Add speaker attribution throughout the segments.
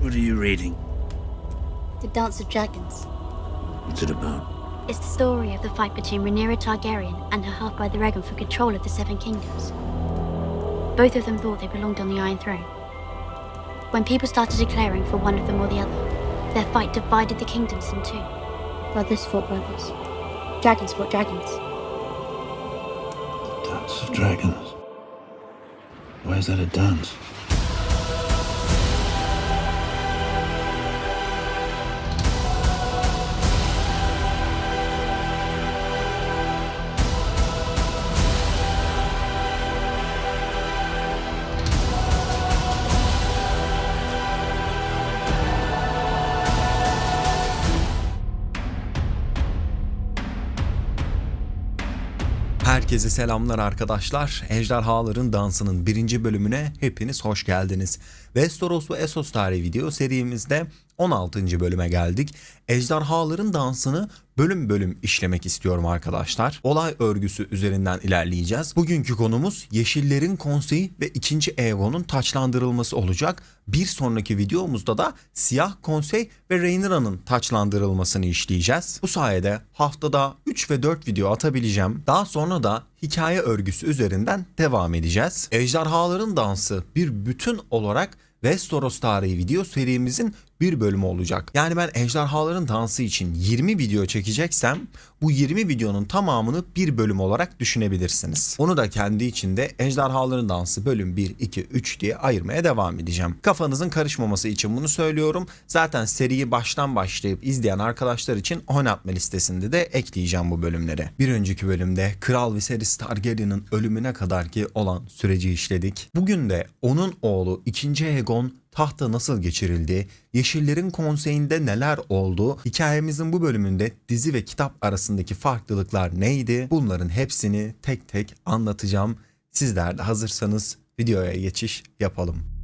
Speaker 1: What are you reading?
Speaker 2: The Dance of Dragons.
Speaker 1: What's it about?
Speaker 2: It's the story of the fight between Rhaenyra Targaryen and her half-brother Aegon for control of the Seven Kingdoms. Both of them thought they belonged on the Iron Throne. When people started declaring for one of them or the other, their fight divided the kingdoms in two. Brothers fought brothers. Dragons fought dragons.
Speaker 1: The Dance of Dragons. Why is that a dance?
Speaker 3: Herkese selamlar arkadaşlar. Ejderhaların Dansı'nın birinci bölümüne hepiniz hoş geldiniz. Westeros ve Essos tarihi video serimizde 16. bölüme geldik. Ejderhaların Dansı'nı bölüm bölüm işlemek istiyorum arkadaşlar. Olay örgüsü üzerinden ilerleyeceğiz. Bugünkü konumuz Yeşillerin Konseyi ve 2. Aegon'un taçlandırılması olacak. Bir sonraki videomuzda da Siyah Konsey ve Rhaenyra'nın taçlandırılmasını işleyeceğiz. Bu sayede haftada 3 ve 4 video atabileceğim. Daha sonra da hikaye örgüsü üzerinden devam edeceğiz. Ejderhaların Dansı bir bütün olarak Westeros tarihi video serimizin bir bölümü olacak. Yani ben Ejderhaların Dansı için 20 video çekeceksem bu 20 videonun tamamını bir bölüm olarak düşünebilirsiniz. Onu da kendi içinde Ejderhaların Dansı bölüm 1, 2, 3 diye ayırmaya devam edeceğim. Kafanızın karışmaması için bunu söylüyorum. Zaten seriyi baştan başlayıp izleyen arkadaşlar için oynatma listesinde de ekleyeceğim bu bölümleri. Bir önceki bölümde Kral Viserys Targaryen'ın ölümüne kadar ki olan süreci işledik. Bugün de onun oğlu 2. Aegon tahta nasıl geçirildi, Yeşillerin konseyinde neler oldu, hikayemizin bu bölümünde dizi ve kitap arasındaki farklılıklar neydi? Bunların hepsini tek tek anlatacağım. Sizler de hazırsanız videoya geçiş yapalım.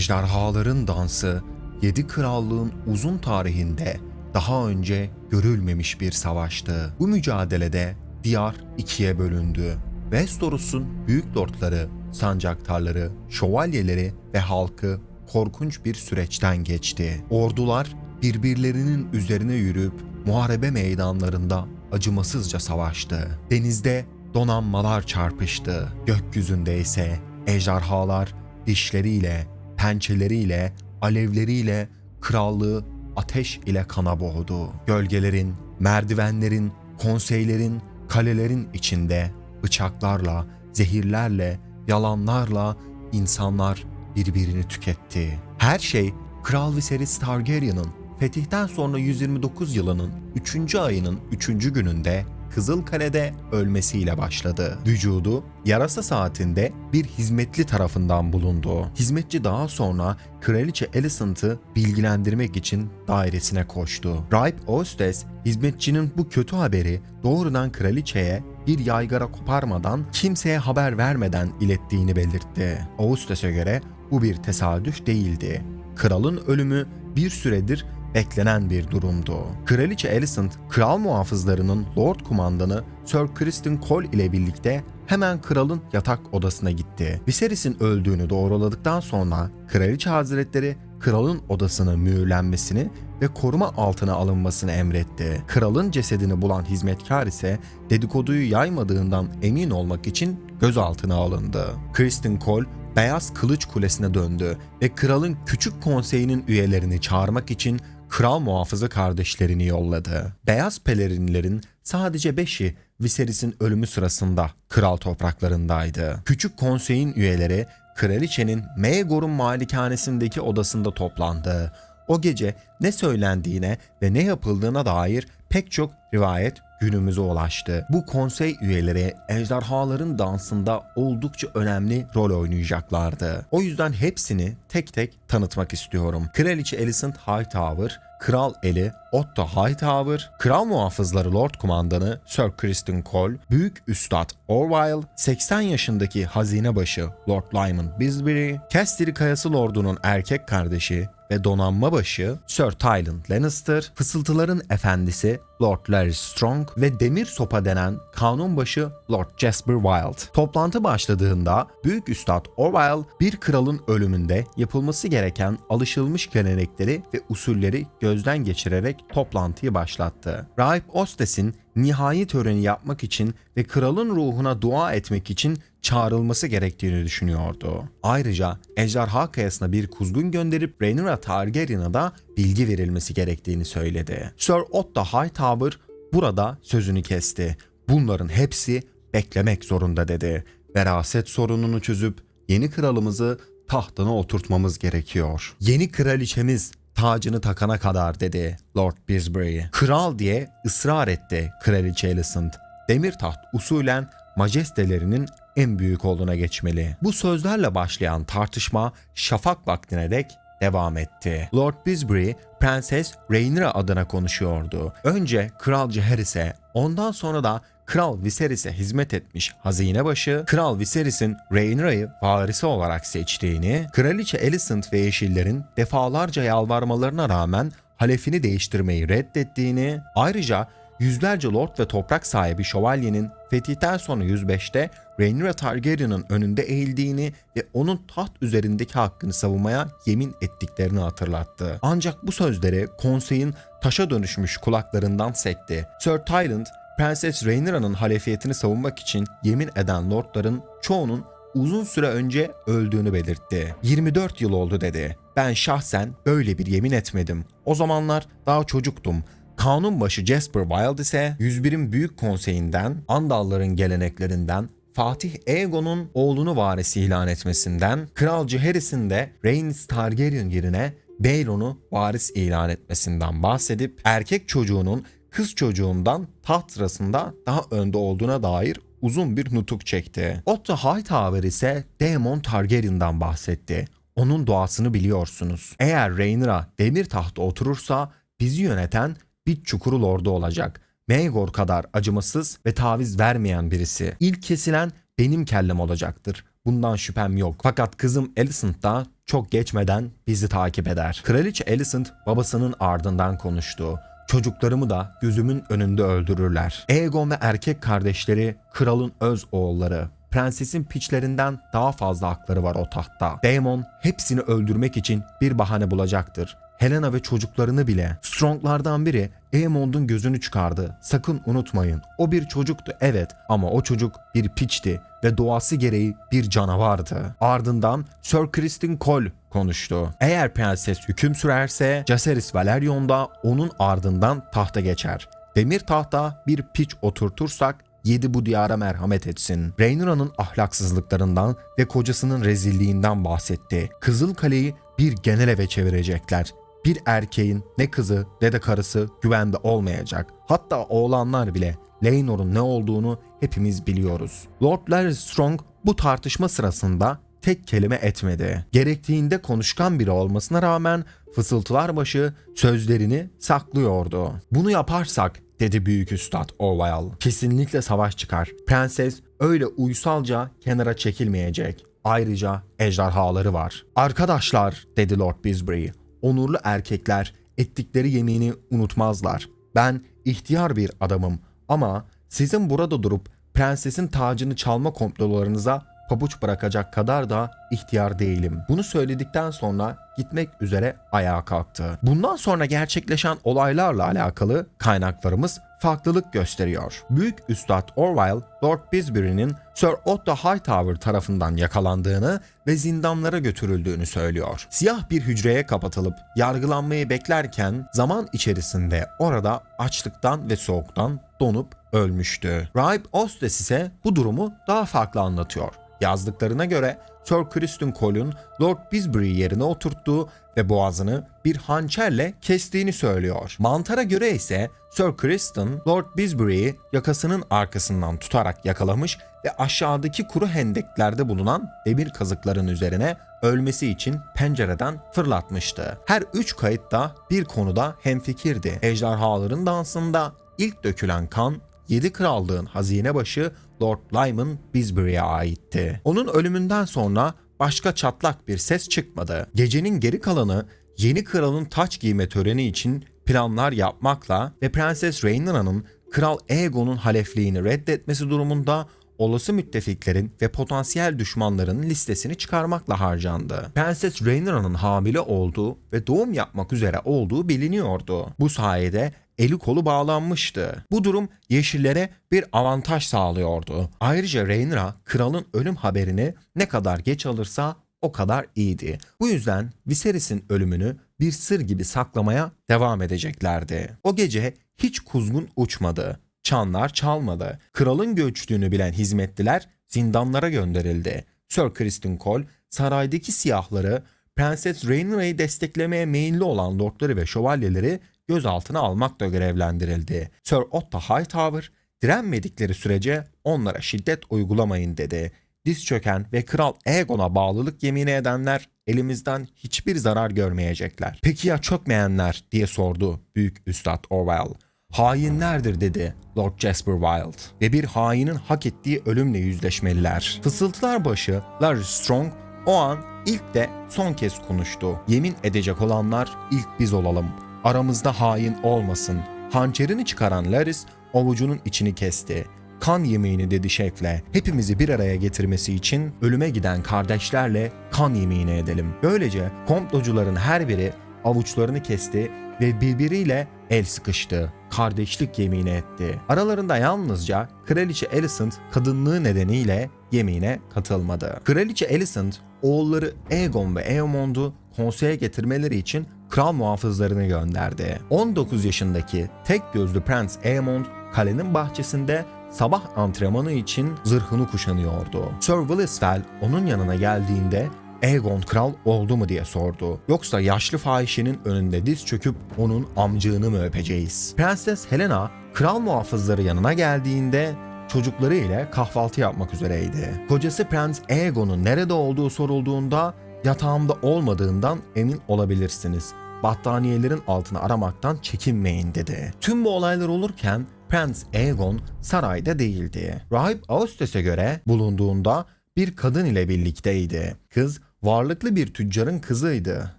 Speaker 3: Ejderhaların dansı, Yedi Krallığın uzun tarihinde daha önce görülmemiş bir savaştı. Bu mücadelede diyar ikiye bölündü. Westeros'un büyük lordları, sancaktarları, şövalyeleri ve halkı korkunç bir süreçten geçti. Ordular birbirlerinin üzerine yürüyüp muharebe meydanlarında acımasızca savaştı. Denizde donanmalar çarpıştı. Gökyüzünde ise ejderhalar dişleriyle, pençeleriyle, alevleriyle krallığı ateş ile kana boğdu. Gölgelerin, merdivenlerin, konseylerin, kalelerin içinde bıçaklarla, zehirlerle, yalanlarla insanlar birbirini tüketti. Her şey Kral Viserys Targaryen'ın fetihten sonra 129 yılının 3. ayının 3. gününde Kızılkale'de ölmesiyle başladı. Vücudu yarasa saatinde bir hizmetli tarafından bulundu. Hizmetçi daha sonra Kraliçe Alicent'ı bilgilendirmek için dairesine koştu. Rahip Ostes hizmetçinin bu kötü haberi doğrudan kraliçeye bir yaygara koparmadan kimseye haber vermeden ilettiğini belirtti. Ostes'e göre bu bir tesadüf değildi. Kralın ölümü bir süredir beklenen bir durumdu. Kraliçe Alicent, kral muhafızlarının Lord Kumandanı Sir Kristen Cole ile birlikte hemen kralın yatak odasına gitti. Viserys'in öldüğünü doğruladıktan sonra Kraliçe Hazretleri kralın odasının mühürlenmesini ve koruma altına alınmasını emretti. Kralın cesedini bulan hizmetkar ise dedikoduyu yaymadığından emin olmak için gözaltına alındı. Kristen Cole Beyaz Kılıç Kulesi'ne döndü ve kralın küçük konseyinin üyelerini çağırmak için kral muhafızı kardeşlerini yolladı. Beyaz pelerinlerin sadece beşi Viserys'in ölümü sırasında kral topraklarındaydı. Küçük konseyin üyeleri kraliçenin Maegor'un malikanesindeki odasında toplandı. O gece ne söylendiğine ve ne yapıldığına dair pek çok rivayet günümüze ulaştı. Bu konsey üyeleri ejderhaların dansında oldukça önemli rol oynayacaklardı. O yüzden hepsini tek tek tanıtmak istiyorum. Kraliçe Alicent Hightower, Kral Eli Otto Hightower, Kral Muhafızları Lord Kumandanı Sir Kristen Cole, Büyük Üstad Orwell, 80 yaşındaki hazinebaşı Lord Lyman Bisbury, Casterly Kayası Lordu'nun erkek kardeşi ve donanma başı Sir Tyland Lannister, Fısıltıların Efendisi Lord Larry Strong ve Demir Sopa denen kanunbaşı Lord Jasper Wild. Toplantı başladığında Büyük Üstad Orwell bir kralın ölümünde yapılması gereken alışılmış gelenekleri ve usulleri gözden geçirerek toplantıyı başlattı. Rahip Ostes'in nihai töreni yapmak için ve kralın ruhuna dua etmek için çağrılması gerektiğini düşünüyordu. Ayrıca Ejderha Kayası'na bir kuzgun gönderip Rhaenyra Targaryen'a da bilgi verilmesi gerektiğini söyledi. Sir Otto Hightower burada sözünü kesti. Bunların hepsi beklemek zorunda dedi. Veraset sorununu çözüp yeni kralımızı tahtına oturtmamız gerekiyor. Yeni kraliçemiz tacını takana kadar dedi Lord Bisbury. Kral diye ısrar etti Kraliçe Alicent. Demirtaht usulen majestelerinin en büyük olduğuna geçmeli. Bu sözlerle başlayan tartışma şafak vaktine dek devam etti. Lord Bisbury, Prenses Rhaenyra adına konuşuyordu. Önce Kral Jaehaerys'e, ondan sonra da Kral Viserys'e hizmet etmiş hazinebaşı, Kral Viserys'in Rhaenyra'yı varisi olarak seçtiğini, Kraliçe Alicent ve Yeşillerin defalarca yalvarmalarına rağmen halefini değiştirmeyi reddettiğini, ayrıca yüzlerce lord ve toprak sahibi şövalyenin fetihten sonra 105'te Rhaenyra Targaryen'ın önünde eğildiğini ve onun taht üzerindeki hakkını savunmaya yemin ettiklerini hatırlattı. Ancak bu sözleri konseyin taşa dönüşmüş kulaklarından sekti. Sir Tyland, Prenses Rhaenyra'nın halefiyetini savunmak için yemin eden lordların çoğunun uzun süre önce öldüğünü belirtti. 24 yıl oldu dedi. Ben şahsen böyle bir yemin etmedim. O zamanlar daha çocuktum. Kanunbaşı Jasper Wild ise 101'in Büyük Konseyi'nden, Andalların geleneklerinden, Fatih Aegon'un oğlunu varisi ilan etmesinden, Kral Jaehaerys'in de Rhaenys Targaryen yerine Baelon'u varis ilan etmesinden bahsedip erkek çocuğunun kız çocuğundan taht sırasında daha önde olduğuna dair uzun bir nutuk çekti. Otto Hightower ise Daemon Targaryen'dan bahsetti. Onun doğasını biliyorsunuz. Eğer Rhaenyra demir tahta oturursa bizi yöneten bir çukuru lordu olacak. Maegor kadar acımasız ve taviz vermeyen birisi. İlk kesilen benim kellem olacaktır. Bundan şüphem yok. Fakat kızım Alicent da çok geçmeden bizi takip eder. Kraliçe Alicent babasının ardından konuştu. Çocuklarımı da gözümün önünde öldürürler. Aegon ve erkek kardeşleri kralın öz oğulları. Prensesin piçlerinden daha fazla hakları var o tahtta. Daemon hepsini öldürmek için bir bahane bulacaktır. Helena ve çocuklarını bile. Stronglardan biri Aemond'un gözünü çıkardı. Sakın unutmayın. O bir çocuktu evet ama o çocuk bir piçti ve doğası gereği bir canavardı. Ardından Sir Kristen Cole konuştu. Eğer prenses hüküm sürerse Jaceres Valerion da onun ardından tahta geçer. Demir tahta bir piç oturtursak yedi bu diyara merhamet etsin. Rhaenyra'nın ahlaksızlıklarından ve kocasının rezilliğinden bahsetti. Kızıl Kale'yi bir genel eve çevirecekler. Bir erkeğin ne kızı ne de karısı güvende olmayacak. Hatta oğlanlar bile Laenor'un ne olduğunu hepimiz biliyoruz. Lord Larry Strong bu tartışma sırasında tek kelime etmedi. Gerektiğinde konuşkan biri olmasına rağmen fısıltılar başı sözlerini saklıyordu. Bunu yaparsak dedi büyük üstad Orwell. Kesinlikle savaş çıkar. Prenses öyle uysalca kenara çekilmeyecek. Ayrıca ejderhaları var. Arkadaşlar dedi Lord Bisbury. Onurlu erkekler ettikleri yemini unutmazlar. Ben ihtiyar bir adamım ama sizin burada durup prensesin tacını çalma komplolarınıza pabuç bırakacak kadar da ihtiyar değilim. Bunu söyledikten sonra gitmek üzere ayağa kalktı. Bundan sonra gerçekleşen olaylarla alakalı kaynaklarımız farklılık gösteriyor. Büyük Üstad Orwell, Lord Bisbury'nin Sir Otto Hightower tarafından yakalandığını ve zindanlara götürüldüğünü söylüyor. Siyah bir hücreye kapatılıp yargılanmayı beklerken zaman içerisinde orada açlıktan ve soğuktan donup ölmüştü. Rahip Ostes ise bu durumu daha farklı anlatıyor. Yazdıklarına göre Sir Kristen Cole'un Lord Bisbury yerine oturttuğu ve boğazını bir hançerle kestiğini söylüyor. Mantara göre ise Sir Kristen Lord Bisbury'yi yakasının arkasından tutarak yakalamış ve aşağıdaki kuru hendeklerde bulunan demir kazıkların üzerine ölmesi için pencereden fırlatmıştı. Her üç kayıt da bir konuda hemfikirdi. Ejderhaların dansında ilk dökülen kan Yedi Krallığın hazine başı Lord Lyman Bisbury'e aitti. Onun ölümünden sonra başka çatlak bir ses çıkmadı. Gecenin geri kalanı yeni kralın taç giyme töreni için planlar yapmakla ve Prenses Rhaenyra'nın Kral Aegon'un halefliğini reddetmesi durumunda olası müttefiklerin ve potansiyel düşmanların listesini çıkarmakla harcandı. Prenses Rhaenyra'nın hamile olduğu ve doğum yapmak üzere olduğu biliniyordu. Bu sayede eli kolu bağlanmıştı. Bu durum Yeşillere bir avantaj sağlıyordu. Ayrıca Rhaenyra kralın ölüm haberini ne kadar geç alırsa o kadar iyiydi. Bu yüzden Viserys'in ölümünü bir sır gibi saklamaya devam edeceklerdi. O gece hiç kuzgun uçmadı. Çanlar çalmadı. Kralın göçtüğünü bilen hizmetliler zindanlara gönderildi. Sir Kristen Cole saraydaki siyahları Prenses Rhaenyra'yı desteklemeye meyilli olan lordları ve şövalyeleri gözaltına almakla görevlendirildi. Sir Otto Hightower direnmedikleri sürece onlara şiddet uygulamayın dedi. Diz çöken ve Kral Aegon'a bağlılık yemini edenler elimizden hiçbir zarar görmeyecekler. Peki ya çökmeyenler diye sordu Büyük Üstad Orwell. Hainlerdir dedi Lord Jasper Wilde ve bir hainin hak ettiği ölümle yüzleşmeliler. Fısıltılar başı Larry Strong o an ilk de son kez konuştu. Yemin edecek olanlar ilk biz olalım. Aramızda hain olmasın. Hançerini çıkaran Laris avucunun içini kesti. Kan yemeğini dedi şefle. Hepimizi bir araya getirmesi için ölüme giden kardeşlerle kan yemeğini edelim. Böylece komplocuların her biri avuçlarını kesti ve birbiriyle el sıkıştı. Kardeşlik yemini etti. Aralarında yalnızca Kraliçe Alicent kadınlığı nedeniyle yemeğine katılmadı. Kraliçe Alicent oğulları Aegon ve Aemond'u konseye getirmeleri için kral muhafızlarını gönderdi. 19 yaşındaki tek gözlü Prens Aemond kalenin bahçesinde sabah antrenmanı için zırhını kuşanıyordu. Sir Willisfell onun yanına geldiğinde Aegon kral oldu mu diye sordu. Yoksa yaşlı fahişenin önünde diz çöküp onun amcığını mı öpeceğiz? Prenses Helena kral muhafızları yanına geldiğinde çocukları ile kahvaltı yapmak üzereydi. Kocası Prens Aegon'un nerede olduğu sorulduğunda yatağımda olmadığından emin olabilirsiniz. Battaniyelerin altını aramaktan çekinmeyin dedi. Tüm bu olaylar olurken Prens Aegon sarayda değildi. Rahip Aostes'e göre bulunduğunda bir kadın ile birlikteydi. Kız varlıklı bir tüccarın kızıydı.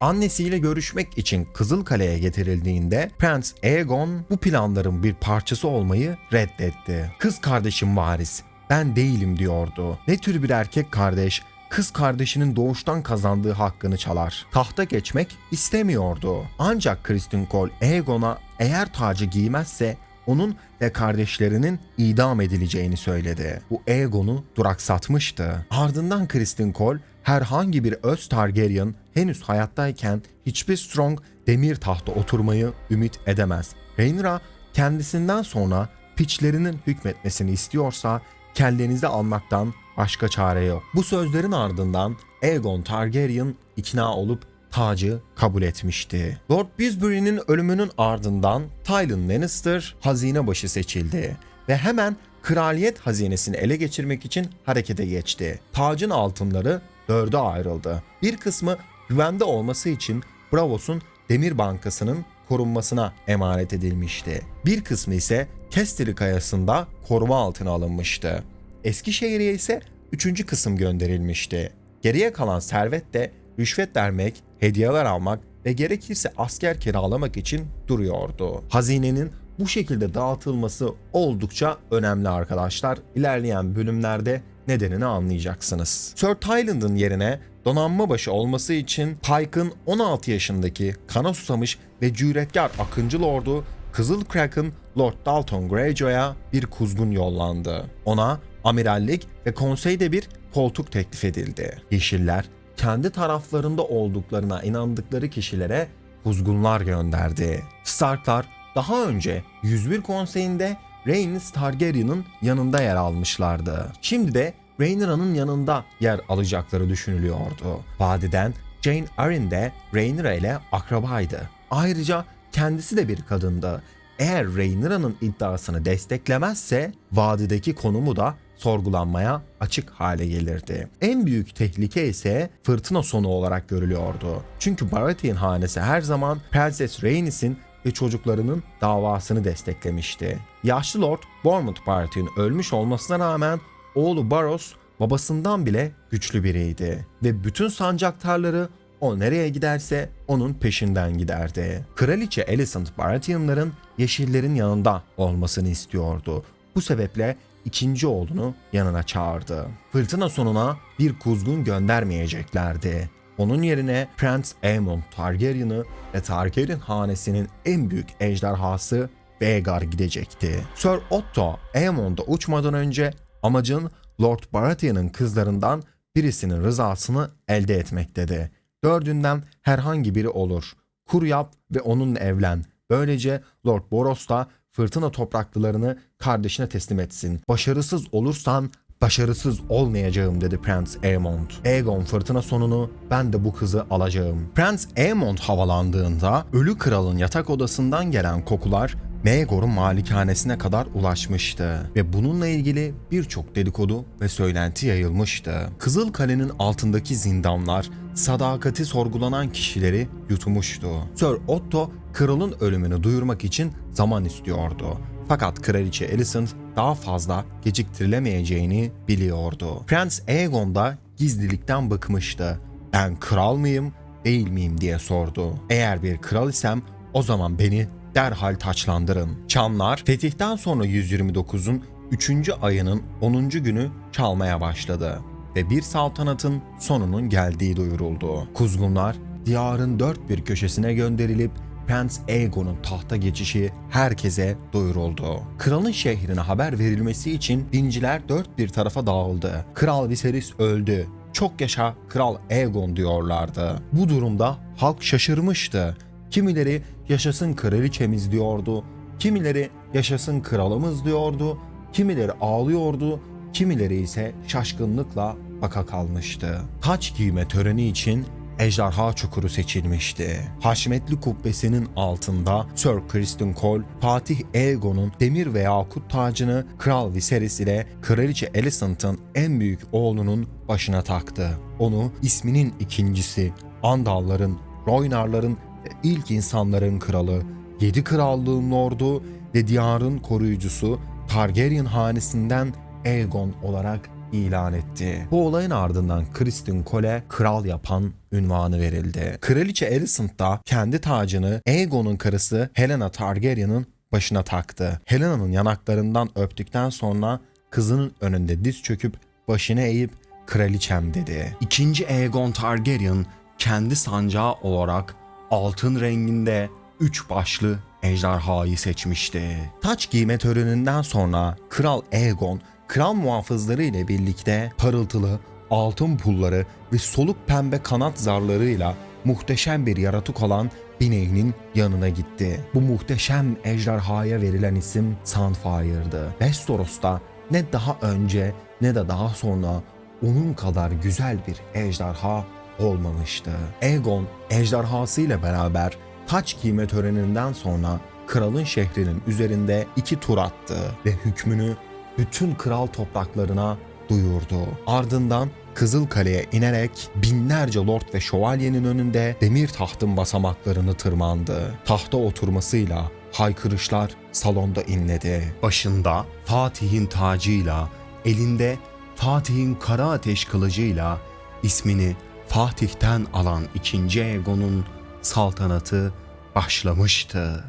Speaker 3: Annesiyle görüşmek için Kızılkale'ye getirildiğinde Prens Aegon bu planların bir parçası olmayı reddetti. Kız kardeşim varis, ben değilim diyordu. Ne tür bir erkek kardeş kız kardeşinin doğuştan kazandığı hakkını çalar. Tahta geçmek istemiyordu. Ancak Kristen Cole Aegon'a eğer tacı giymezse onun ve kardeşlerinin idam edileceğini söyledi. Bu Aegon'u duraksatmıştı. Ardından Kristen Cole herhangi bir öz Targaryen henüz hayattayken hiçbir Strong demir tahta oturmayı ümit edemez. Rhaenyra kendisinden sonra piçlerinin hükmetmesini istiyorsa kellenizi almaktan başka çare yok. Bu sözlerin ardından Aegon Targaryen ikna olup tacı kabul etmişti. Lord Bisbury'nin ölümünün ardından Tywin Lannister hazine başı seçildi ve hemen kraliyet hazinesini ele geçirmek için harekete geçti. Tacın altınları dörde ayrıldı. Bir kısmı güvende olması için Bravos'un Demir Bankası'nın korunmasına emanet edilmişti. Bir kısmı ise Kesteri Kayası'nda koruma altına alınmıştı. Eskişehir'e ise üçüncü kısım gönderilmişti. Geriye kalan servet de rüşvet vermek, hediyeler almak ve gerekirse asker kiralamak için duruyordu. Hazinenin bu şekilde dağıtılması oldukça önemli arkadaşlar. İlerleyen bölümlerde nedenini anlayacaksınız. Sir Tyland'ın yerine donanma başı olması için Pike'ın 16 yaşındaki kana susamış ve cüretkar Akıncı Lord'u Kızıl Kraken Lord Dalton Greyjoy'a bir kuzgun yollandı. Ona amirallik ve konseyde bir koltuk teklif edildi. Yeşiller kendi taraflarında olduklarına inandıkları kişilere kuzgunlar gönderdi. Starklar daha önce 101 konseyinde Rhaenys Targaryen'ın yanında yer almışlardı. Şimdi de Rhaenyra'nın yanında yer alacakları düşünülüyordu. Vadiden Jane Arryn de Rhaenyra ile akrabaydı. Ayrıca kendisi de bir kadındı. Eğer Rhaenyra'nın iddiasını desteklemezse vadideki konumu da sorgulanmaya açık hale gelirdi. En büyük tehlike ise fırtına sonu olarak görülüyordu. Çünkü Baratheon hanesi her zaman Prenses Rhaenys'in ve çocuklarının davasını desteklemişti. Yaşlı Lord Bournemouth Baratheon ölmüş olmasına rağmen oğlu Baros babasından bile güçlü biriydi ve bütün sancaktarları o nereye giderse onun peşinden giderdi. Kraliçe Alicent Baratheon'ların yeşillerin yanında olmasını istiyordu. Bu sebeple ikinci oğlunu yanına çağırdı. Fırtına sonuna bir kuzgun göndermeyeceklerdi. Onun yerine Prens Aemon Targaryen'ı ve Targaryen hanesinin en büyük ejderhası Vhagar gidecekti. Sir Otto Aemon'da uçmadan önce amacın Lord Baratheon'ın kızlarından birisinin rızasını elde etmektedir. Dördünden herhangi biri olur. Kur yap ve onunla evlen. Böylece Lord Boros da fırtına topraklılarını kardeşine teslim etsin. Başarısız olursan başarısız olmayacağım dedi Prens Aemond. Aegon fırtına sonunu ben de bu kızı alacağım. Prens Aemond havalandığında ölü kralın yatak odasından gelen kokular Maegor'un malikanesine kadar ulaşmıştı ve bununla ilgili birçok dedikodu ve söylenti yayılmıştı. Kızıl Kale'nin altındaki zindanlar sadakati sorgulanan kişileri yutmuştu. Sir Otto kralın ölümünü duyurmak için zaman istiyordu. Fakat kraliçe Alicent daha fazla geciktirilemeyeceğini biliyordu. Prens Aegon da gizlilikten bıkmıştı. Ben kral mıyım, değil miyim diye sordu. Eğer bir kral isem o zaman beni derhal taçlandırın. Çanlar fetihten sonra 129'un 3. ayının 10. günü çalmaya başladı ve bir saltanatın sonunun geldiği duyuruldu. Kuzgunlar diyarın dört bir köşesine gönderilip Prens Aegon'un tahta geçişi herkese duyuruldu. Kralın şehrine haber verilmesi için dinciler dört bir tarafa dağıldı. Kral Viserys öldü. Çok yaşa Kral Aegon diyorlardı. Bu durumda halk şaşırmıştı. Kimileri yaşasın kraliçemiz diyordu. Kimileri yaşasın kralımız diyordu. Kimileri ağlıyordu. Kimileri ise şaşkınlıkla baka kalmıştı. Taç giyme töreni için Ejderha Çukuru seçilmişti. Haşmetli kubbesinin altında Sir Criston Cole, Fatih Aegon'un demir ve yakut tacını Kral Viserys ile Kraliçe Alicent'ın en büyük oğlunun başına taktı. Onu isminin ikincisi, Andalların, Roynarların ve ilk insanların kralı, yedi krallığın lordu ve diyarın koruyucusu Targaryen hanesinden Aegon olarak ilan etti. Bu olayın ardından Kristin Cole kral yapan ünvanı verildi. Kraliçe Alicent da kendi tacını Aegon'un karısı Helena Targaryen'ın başına taktı. Helena'nın yanaklarından öptükten sonra kızının önünde diz çöküp başını eğip kraliçem dedi. İkinci Aegon Targaryen kendi sancağı olarak altın renginde üç başlı ejderhayı seçmişti. Taç giyme töreninden sonra Kral Aegon kral muhafızları ile birlikte parıltılı altın pulları ve soluk pembe kanat zarlarıyla muhteşem bir yaratık olan bineğinin yanına gitti. Bu muhteşem ejderhaya verilen isim Sunfire'dı. Westeros'ta ne daha önce ne de daha sonra onun kadar güzel bir ejderha olmamıştı. Aegon ejderhasıyla beraber taç giyme töreninden sonra kralın şehrinin üzerinde iki tur attı ve hükmünü bütün kral topraklarına duyurdu. Ardından Kızıl Kale'ye inerek binlerce lord ve şövalyenin önünde demir tahtın basamaklarını tırmandı. Tahta oturmasıyla haykırışlar salonda inledi. Başında Fatih'in tacıyla, elinde Fatih'in kara ateş kılıcıyla ismini Fatih'ten alan 2. Egon'un saltanatı başlamıştı.